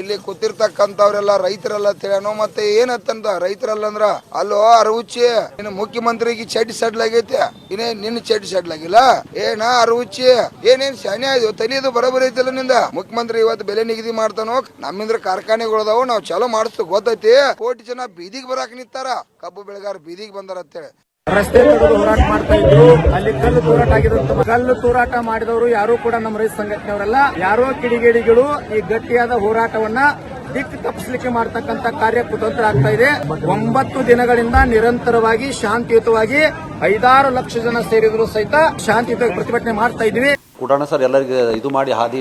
ಇಲ್ಲಿ ಕೂತಿರ್ತಕ್ಕಂಥವ್ರೆಲ್ಲ ರೈತರೆಲ್ಲ ಹೇಳನೋ ಮತ್ತೆ ಏನತ್ತಂದ ರೈತರಲ್ಲ ಅಂದ್ರ, ಅಲ್ಲೋ, ಅರವುಚ್ಚಿ, ನಿನ್ನ ಮುಖ್ಯಮಂತ್ರಿಗೆ ಚಡ್ಡಿ ಸಡ್ಲಾಗೈತೆ. ಇನ್ನೇ ನಿನ್ನ ಚಡ್ಡಿ ಸಡ್ಲಾಗಿಲ್ಲ? ಏನ ಅರವುಚ್ಚಿ, ಏನೇನ್ ಶಾನೆ ಆಯ್ತು ತಲಿದು ಬರೋಬರಿ ಐತಿಲ್ಲ ನಿಂದ? ಮುಖ್ಯಮಂತ್ರಿ ಇವತ್ತು ಬೆಲೆ ನಿಗದಿ ಮಾಡ್ತಾನೋ? ನಮ್ಮಿಂದ್ರ ಕಾರ್ಖಾನೆಗಳದಾವು ನಾವು ಚಲೋ ಮಾಡಿಸ್ತು ಗೊತ್ತೈತಿ? ಕೋಟಿ ಜನ ಬೀದಿಗೆ ಬರಾಕ್ ನಿಂತಾರ. ಕಬ್ಬು ಬೆಳೆಗಾರ ಬೀದಿಗೆ ಬಂದಾರ ಅಂತೇಳಿ ರಸ್ತೆ ತಡೆದು ಹೋರಾಟ ಮಾಡ್ತಾ ಇದ್ರು. ಅಲ್ಲಿ ಕಲ್ಲು ತೂರಾಟ ಆಗಿದಂತ ಕಲ್ಲು ತೂರಾಟ ಮಾಡಿದವರು ಯಾರು ಕೂಡ ನಮ್ಮ ರೈತ ಸಂಘಟನೆಯವರಲ್ಲ. ಯಾರೋ ಕಿಡಿಗೇಡಿಗಳು ಈ ಗಟ್ಟಿಯಾದ ಹೋರಾಟವನ್ನ ದಿಕ್ಕು ತಪ್ಪಿಸಲಿಕ್ಕೆ ಮಾಡ್ತಕ್ಕಂತ ಕಾರ್ಯ ಕುತಂತ್ರ ಆಗ್ತಾ ಇದೆ. ಒಂಬತ್ತು ದಿನಗಳಿಂದ ನಿರಂತರವಾಗಿ, ಶಾಂತಿಯುತವಾಗಿ ಐದಾರು ಲಕ್ಷ ಜನ ಸೇರಿದ್ರು ಸಹಿತ ಶಾಂತಿಯುತವಾಗಿ ಪ್ರತಿಭಟನೆ ಮಾಡ್ತಾ ಇದ್ವಿ. ಕೂಡಾಣ ಸರ್ ಎಲ್ಲರಿಗೆ ಇದು ಮಾಡಿ ಹಾದಿ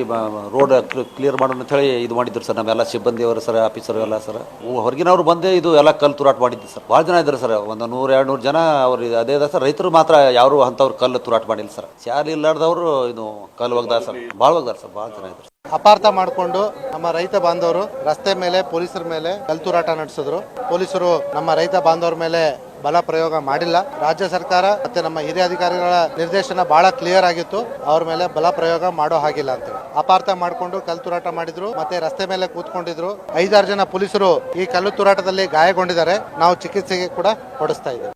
ರೋಡ್ ಕ್ಲಿಯರ್ ಮಾಡೋಣ ಅಂತ ಹೇಳಿ ಇದು ಮಾಡಿದ್ರು ಸರ್ ನಮ್ಮೆಲ್ಲ ಸಿಬ್ಬಂದಿಯವರು ಸರ್ ಆಫೀಸರ್ ಎಲ್ಲ ಸರ್. ಹೊರಗಿನವ್ರು ಬಂದೇ ಇದು ಎಲ್ಲ ಕಲ್ಲು ತುರಾಟ ಮಾಡಿದ್ದು ಸರ್. ಭಾಳ ಜನ ಇದ್ದಾರೆ ಸರ್. ಒಂದು ನೂರ ಎರಡು ನೂರು ಜನ ಅವ್ರು ಅದೇ ಇದೆ ಸರ್. ರೈತರು ಮಾತ್ರ ಯಾರು ಅಂಥವ್ರು ಕಲ್ಲು ತುರಾಟ ಮಾಡಿಲ್ಲ ಸರ್. ಶಾಲೆ ಇಲ್ಲಾರ್ದವರು ಇದು ಕಲ್ಲು ಒಗ್ದಾರ ಸರ್. ಭಾಳ ಒಗ್ದಾರ ಸರ್ ಭಾಳ ಜನ ಇದ್ದಾರೆ ಅಪಾರ್ಥ ಮಾಡಿಕೊಂಡು ನಮ್ಮ ರೈತ ಬಾಂಧವರು ರಸ್ತೆ ಮೇಲೆ ಪೊಲೀಸರ ಮೇಲೆ ಕಲ್ತೂರಾಟ ನಡೆಸಿದ್ರು. ಪೊಲೀಸರು ನಮ್ಮ ರೈತ ಬಾಂಧವರ ಮೇಲೆ ಬಲ ಪ್ರಯೋಗ ಮಾಡಿಲ್ಲ. ರಾಜ್ಯ ಸರ್ಕಾರ ಮತ್ತೆ ನಮ್ಮ ಹಿರಿಯ ಅಧಿಕಾರಿಗಳ ನಿರ್ದೇಶನ ಬಹಳ ಕ್ಲಿಯರ್ ಆಗಿತ್ತು. ಅವ್ರ ಮೇಲೆ ಬಲ ಪ್ರಯೋಗ ಮಾಡೋ ಹಾಗಿಲ್ಲ ಅಂತ ಅಪಾರ್ಥ ಮಾಡಿಕೊಂಡು ಕಲ್ಲು ತೂರಾಟ ಮಾಡಿದ್ರು. ಮತ್ತೆ ರಸ್ತೆ ಮೇಲೆ ಕೂತ್ಕೊಂಡಿದ್ರು. ಐದಾರು ಜನ ಪೊಲೀಸರು ಈ ಕಲ್ಲು ತೂರಾಟದಲ್ಲಿ ಗಾಯಗೊಂಡಿದ್ದಾರೆ. ನಾವು ಚಿಕಿತ್ಸೆಗೆ ಕೂಡ ಕೊಡಿಸ್ತಾ ಇದ್ದೇವೆ.